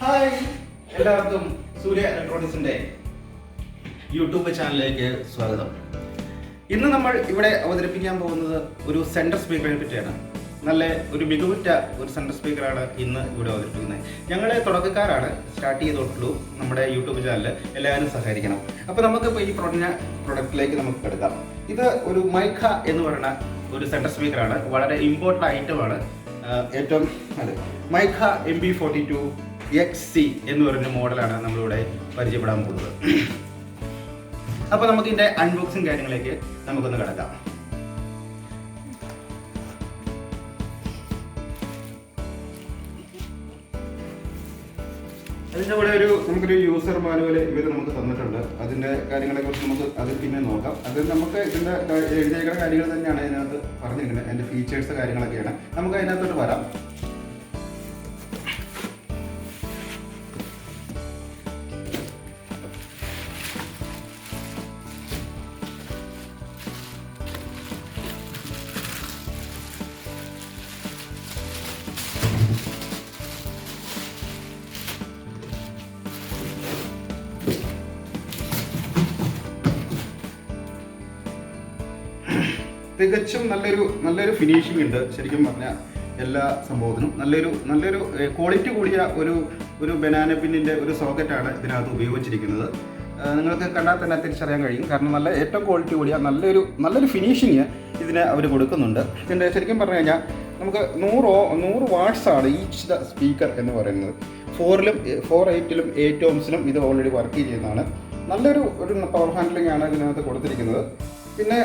Hi എല്ലാവർക്കും സൂര്യ ഇലക്ട്രോണിക്സിന്റെ YouTube ചാനലിലേക്ക് സ്വാഗതം. ഇന്ന് നമ്മൾ ഇവിടെ അവതരിപ്പിക്കാൻ പോകുന്നത് ഒരു സെന്റർ സ്പീക്കറിനെ പറ്റിയാണ്. നല്ല ഒരു മികവുറ്റ ഒരു സെന്റർ സ്പീക്കറാണ് ഇന്ന് ഇവിടെ അവതരിപ്പിക്കുന്നത്. ഞങ്ങളെ തുടക്കക്കാരാണ്. സ്റ്റാർട്ട് ചെയ്തോട്ടുള്ളൂ നമ്മുടെ യൂട്യൂബ് ചാനൽ എല്ലാവരും സഹകരിക്കണം. അപ്പോൾ നമുക്കിപ്പോൾ ഈ പ്രൊഡക്റ്റിനെ പ്രൊഡക്റ്റിലേക്ക് നമുക്ക് എടുക്കാം. ഇത് ഒരു മൈക്ക എന്ന് പറയുന്ന ഒരു സെന്റർ സ്പീക്കറാണ് വളരെ ഇമ്പോർട്ടന്റ് ഐറ്റമാണ് ഏറ്റവും അതെ mica M B forty two X C എന്ന് പറഞ്ഞ മോഡലാണ് നമ്മളിവിടെ പരിചയപ്പെടാൻ പോകുന്നത്. അപ്പോൾ നമുക്ക് ഇതിന്റെ അൺബോക്സിങ് കാര്യങ്ങളിലേക്ക് നമുക്കൊന്ന് കിടക്കാം. അതിന്റെ കൂടെ ഒരു നമുക്കൊരു യൂസർ മാനുവൽ ഇവർ നമുക്ക് തന്നിട്ടുണ്ട്. അതിന്റെ കാര്യങ്ങളെ കുറിച്ച് നമുക്ക് അത് പിന്നെ നോക്കാം. അത് നമുക്ക് ഇതിന്റെ എഴുതിയേക്കുന്ന കാര്യങ്ങൾ തന്നെയാണ് അതിനകത്ത് പറഞ്ഞിരിക്കുന്നത്. അതിന്റെ ഫീച്ചേഴ്സ് കാര്യങ്ങളൊക്കെയാണ്. നമുക്ക് അതിനകത്തോട്ട് വരാം. തികച്ചും നല്ലൊരു നല്ലൊരു ഫിനിഷിംഗ് ഉണ്ട് ശരിക്കും പറഞ്ഞാൽ എല്ലാ സംഭവത്തിനും. നല്ലൊരു നല്ലൊരു ക്വാളിറ്റി കൂടിയ ഒരു ഒരു ബനാന പിന്നിന്റെ ഒരു സോക്കറ്റാണ് ഇതിനകത്ത് ഉപയോഗിച്ചിരിക്കുന്നത്. നിങ്ങൾക്ക് കണ്ടാൽ തന്നെ തിരിച്ചറിയാൻ കഴിയും. കാരണം നല്ല ഏറ്റവും ക്വാളിറ്റി കൂടിയ നല്ലൊരു നല്ലൊരു ഫിനിഷിങ് ഇതിന് അവർ കൊടുക്കുന്നുണ്ട്. ഇതിന്റെ ശരിക്കും പറഞ്ഞു കഴിഞ്ഞാൽ നമുക്ക് നൂറ് നൂറ് വാട്ട്സ് ആണ് ഈച്ച് ദ സ്പീക്കർ എന്ന് പറയുന്നത്. ഫോറിലും ഫോർ എയ്റ്റിലും എയ്റ്റ് ഓംസിലും ഇത് ഓൾറെഡി വർക്ക് ചെയ്യുന്നതാണ് നല്ലൊരു ഒരു പവർ ഹാൻഡ്ലിംഗ് ആണ് ഇതിനകത്ത് കൊടുത്തിരിക്കുന്നത്. പിന്നെ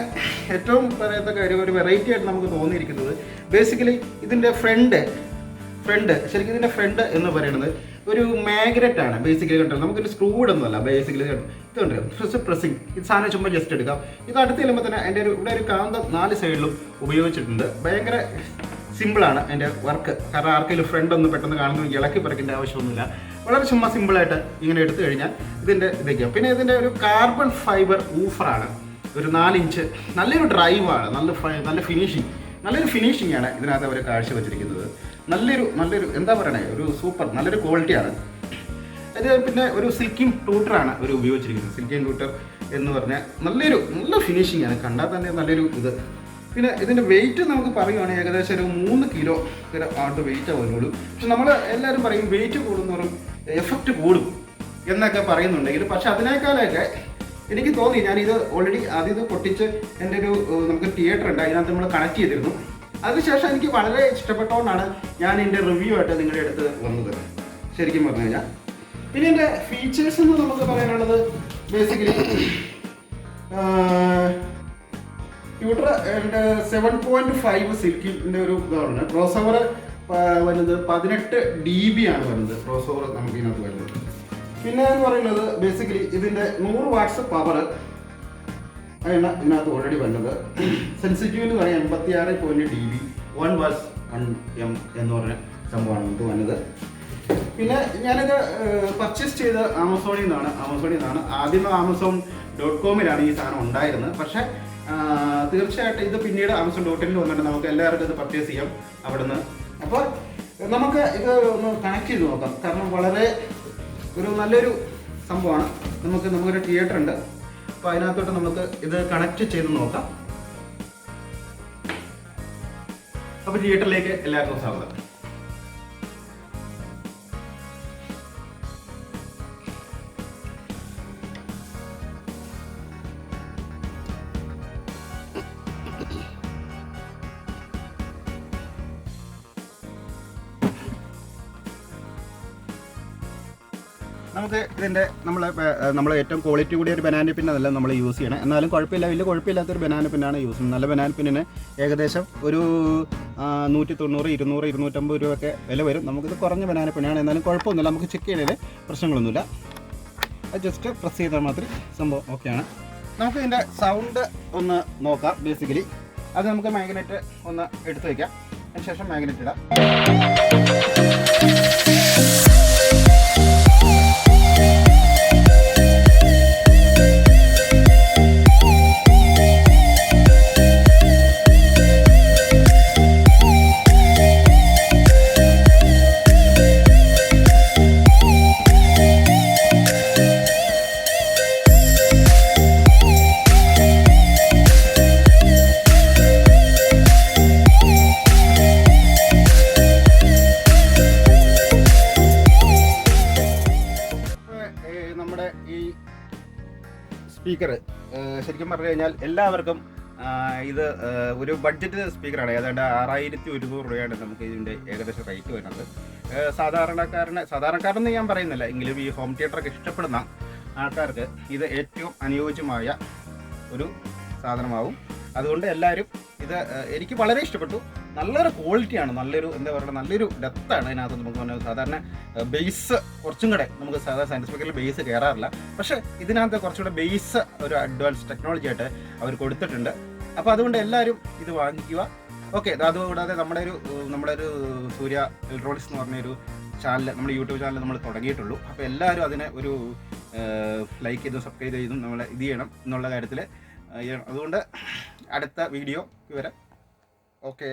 ഏറ്റവും പറയാത്ത കാര്യം ഒരു വെറൈറ്റി ആയിട്ട് നമുക്ക് തോന്നിയിരിക്കുന്നത് ബേസിക്കലി ഇതിന്റെ ഫ്രണ്ട് ഫ്രണ്ട് ശരിക്കും ഇതിന്റെ ഫ്രണ്ട് എന്ന് പറയുന്നത് ഒരു മാഗ്നറ്റ് ആണ്. ബേസിക്കലി കണ്ടത് നമുക്കൊരു സ്ക്രൂ ഇടുന്നതല്ല. ബേസിക്കലി ഇതുണ്ട് ഫസ്റ്റ് പ്രസ്സിങ് ഇത് സാധനം ചുമ്മാ ജസ്റ്റ് എടുക്കാം. ഇത് അടുത്ത് ചെല്ലുമ്പോൾ തന്നെ അതിന്റെ ഒരു ഇവിടെ ഒരു കാന്തം നാല് സൈഡിലും ഉപയോഗിച്ചിട്ടുണ്ട്. ഭയങ്കര സിമ്പിളാണ് അതിന്റെ വർക്ക് കാരണം ആർക്കെങ്കിലും ഫ്രണ്ട് ഒന്ന് പെട്ടെന്ന് കാണുന്നു ഇളക്കി പറിക്കേണ്ട ആവശ്യമൊന്നുമില്ല. വളരെ ചുമ്മാ സിമ്പിളായിട്ട് ഇങ്ങനെ എടുത്തു കഴിഞ്ഞാൽ ഇതിന്റെ ഇതൊക്കെയാണ് പിന്നെ ഇതിന്റെ ഒരു കാർബൺ ഫൈബർ ഊഫറാണ് ഒരു നാലിഞ്ച് നല്ലൊരു ഡ്രൈവാണ് നല്ല നല്ല ഫിനിഷിങ് നല്ലൊരു ഫിനിഷിംഗ് ആണ് ഇതിനകത്ത് അവർ കാഴ്ചവെച്ചിരിക്കുന്നത്. നല്ലൊരു നല്ലൊരു എന്താ പറയണേ ഒരു സൂപ്പർ നല്ലൊരു ക്വാളിറ്റിയാണ് അത് പിന്നെ ഒരു സിൽക്കിംഗ് ടൂട്ടറാണ് അവർ ഉപയോഗിച്ചിരിക്കുന്നത്. സിൽക്കിംഗ് ടൂട്ടർ എന്ന് പറഞ്ഞാൽ നല്ലൊരു നല്ല ഫിനിഷിംഗ് ആണ്. കണ്ടാൽ തന്നെ നല്ലൊരു ഇത്. പിന്നെ ഇതിന്റെ വെയിറ്റ് നമുക്ക് പറയുവാണെങ്കിൽ ഏകദേശം ഒരു മൂന്ന് കിലോ വരെ ആട്ട് വെയിറ്റ് ആവുന്നുള്ളൂ പക്ഷെ നമ്മൾ എല്ലാവരും പറയും വെയിറ്റ് കൂടുന്നവരും എഫക്റ്റ് കൂടും എന്നൊക്കെ പറയുന്നുണ്ടെങ്കിൽ പക്ഷെ അതിനേക്കാളൊക്കെ എനിക്ക് തോന്നി ഞാനിത് ഓൾറെഡി ആദ്യം ഇത് പൊട്ടിച്ച് എന്റെ ഒരു നമുക്ക് തിയേറ്റർ ഉണ്ട് അതിനകത്ത് നമ്മൾ കണക്ട് ചെയ്തിരുന്നു. അതിനുശേഷം എനിക്ക് വളരെ ഇഷ്ടപ്പെട്ടതുകൊണ്ടാണ് ഞാൻ എന്റെ റിവ്യൂ ആയിട്ട് നിങ്ങളുടെ അടുത്ത് വന്നത്. ശരിക്കും പറഞ്ഞു കഴിഞ്ഞാൽ പിന്നെ എന്റെ ഫീച്ചേഴ്സ് എന്ന് നമുക്ക് പറയാനുള്ളത് basically tutor seven point five സിൽക്കിന്റെ ഒരു ഇതാണ്. ക്രോസ് ഓവർ വരുന്നത് പതിനെട്ട് ഡി ബി ആണ് വരുന്നത് ക്രോസ് ഓവർ നമുക്ക് ഇതിനകത്ത് വരുന്നത്. പിന്നെ എന്ന് പറയുന്നത് ബേസിക്കലി ഇതിന്റെ നൂറ് വാട്ട്സ് പവർ ആണ് ഇതിനകത്ത് ഓൾറെഡി വന്നത്. സെൻസിറ്റീവ് എന്ന് പറയുന്നത് എൺപത്തി ആറ് point D B one watts M എന്ന് പറഞ്ഞ സംഭവമാണ് ഇത് വന്നത്. പിന്നെ ഞാനിത് പർച്ചേസ് ചെയ്ത് ആമസോണിൽ നിന്നാണ്. ആമസോണിൽ നിന്നാണ്. ആദ്യം ആമസോൺ ഡോട്ട് കോമിലാണ് ഈ സാധനം ഉണ്ടായിരുന്നത്. പക്ഷേ തീർച്ചയായിട്ടും ഇത് പിന്നീട് ആമസോൺ ഡോട്ട് ഇനിൽ വന്നിട്ട് നമുക്ക് എല്ലാവർക്കും ഇത് പർച്ചേസ് ചെയ്യാം അവിടുന്ന്. അപ്പോൾ നമുക്ക് ഇത് ഒന്ന് കണക്ട് ചെയ്ത് നോക്കാം. കാരണം വളരെ ഒരു നല്ലൊരു സംഭവമാണ്. നമുക്ക് നമുക്കൊരു തിയേറ്റർ ഉണ്ട്. അപ്പോൾ അതിനകത്തോട്ട് നമുക്ക് ഇത് കണക്ട് ചെയ്ത് നോക്കാം. അപ്പോൾ തിയേറ്ററിലേക്ക് എല്ലാവർക്കും സ്വാഗതം. നമുക്ക് ഇതിന്റെ നമ്മൾ നമ്മൾ ഏറ്റവും ക്വാളിറ്റി കൂടിയ ഒരു ബനാന പിന്നല്ല നമ്മൾ യൂസ് ചെയ്യണം. എന്നാലും കുഴപ്പമില്ല വലിയ കുഴപ്പമില്ലാത്തൊരു ബനാന പിന്നാണ് യൂസ് ചെയ്യുന്നത്. നല്ല ബനാന പിന്നിന് ഏകദേശം ഒരു നൂറ്റി തൊണ്ണൂറ് ഇരുന്നൂറ് ഇരുന്നൂറ്റമ്പത് രൂപയൊക്കെ വില വരും. നമുക്കിത് കുറഞ്ഞ ബനാന പിന്നാണ് എന്നാലും കുഴപ്പമൊന്നുമില്ല നമുക്ക് ചെക്ക് ചെയ്യണതിൽ പ്രശ്നങ്ങളൊന്നുമില്ല. അത് ജസ്റ്റ് പ്രസ് ചെയ്താൽ മാത്രം സംഭവം ഓക്കെയാണ് നമുക്ക് ഇതിന്റെ സൗണ്ട് ഒന്ന് നോക്കാം ബേസിക്കലി അത് നമുക്ക് മാഗ്നറ്റ് ഒന്ന് എടുത്തു വയ്ക്കാം അതിനുശേഷം മാഗ്നറ്റ് ഇടാം. സ്പീക്കർ. ശരിക്കും പറഞ്ഞു കഴിഞ്ഞാൽ എല്ലാവർക്കും ഇത് ഒരു ബഡ്ജറ്റ് സ്പീക്കറാണ്. ഏതാണ്ട് ആറായിരത്തി ഒരുന്നൂറ് രൂപയാണ് നമുക്ക് ഇതിന്റെ ഏകദേശം റേറ്റ് വരുന്നത്. സാധാരണക്കാരന് സാധാരണക്കാരെന്ന് ഞാൻ പറയുന്നില്ല. എങ്കിലും ഈ ഹോം തിയേറ്ററൊക്കെ ഇഷ്ടപ്പെടുന്ന ആൾക്കാർക്ക് ഇത് ഏറ്റവും അനുയോജ്യമായ ഒരു സാധനമാവും. അതുകൊണ്ട് എല്ലാവരും ഇത് എനിക്ക് വളരെ ഇഷ്ടപ്പെട്ടു. നല്ലൊരു ക്വാളിറ്റിയാണ് നല്ലൊരു എന്താ പറയുക നല്ലൊരു ഡെത്താണ് അതിനകത്ത് നമുക്ക് പറഞ്ഞാൽ സാധാരണ ബേസ് കുറച്ചും കൂടെ നമുക്ക് സാധാരണ സയൻസ് ബേസ് കയറാറില്ല പക്ഷേ ഇതിനകത്ത് കുറച്ചുകൂടെ ബേസ് ഒരു അഡ്വാൻസ് ടെക്നോളജി ആയിട്ട് അവർ കൊടുത്തിട്ടുണ്ട്. അപ്പോൾ അതുകൊണ്ട് എല്ലാവരും ഇത് വാങ്ങിക്കുക. ഓക്കെ അതുകൂടാതെ നമ്മുടെ ഒരു നമ്മുടെ ഒരു സൂര്യ ഇലക്ട്രോണിക്സ് എന്ന് പറഞ്ഞൊരു ചാനൽ നമ്മുടെ യൂട്യൂബ് ചാനൽ നമ്മൾ തുടങ്ങിയിട്ടുള്ളൂ. അപ്പോൾ എല്ലാവരും അതിനെ ഒരു ലൈക്ക് ചെയ്തും സബ്സ്ക്രൈബ് ചെയ്തും നമ്മൾ ഇത് ചെയ്യണം എന്നുള്ള കാര്യത്തിൽ അതുകൊണ്ട് അടുത്ത വീഡിയോ വരെ. ഓക്കെ.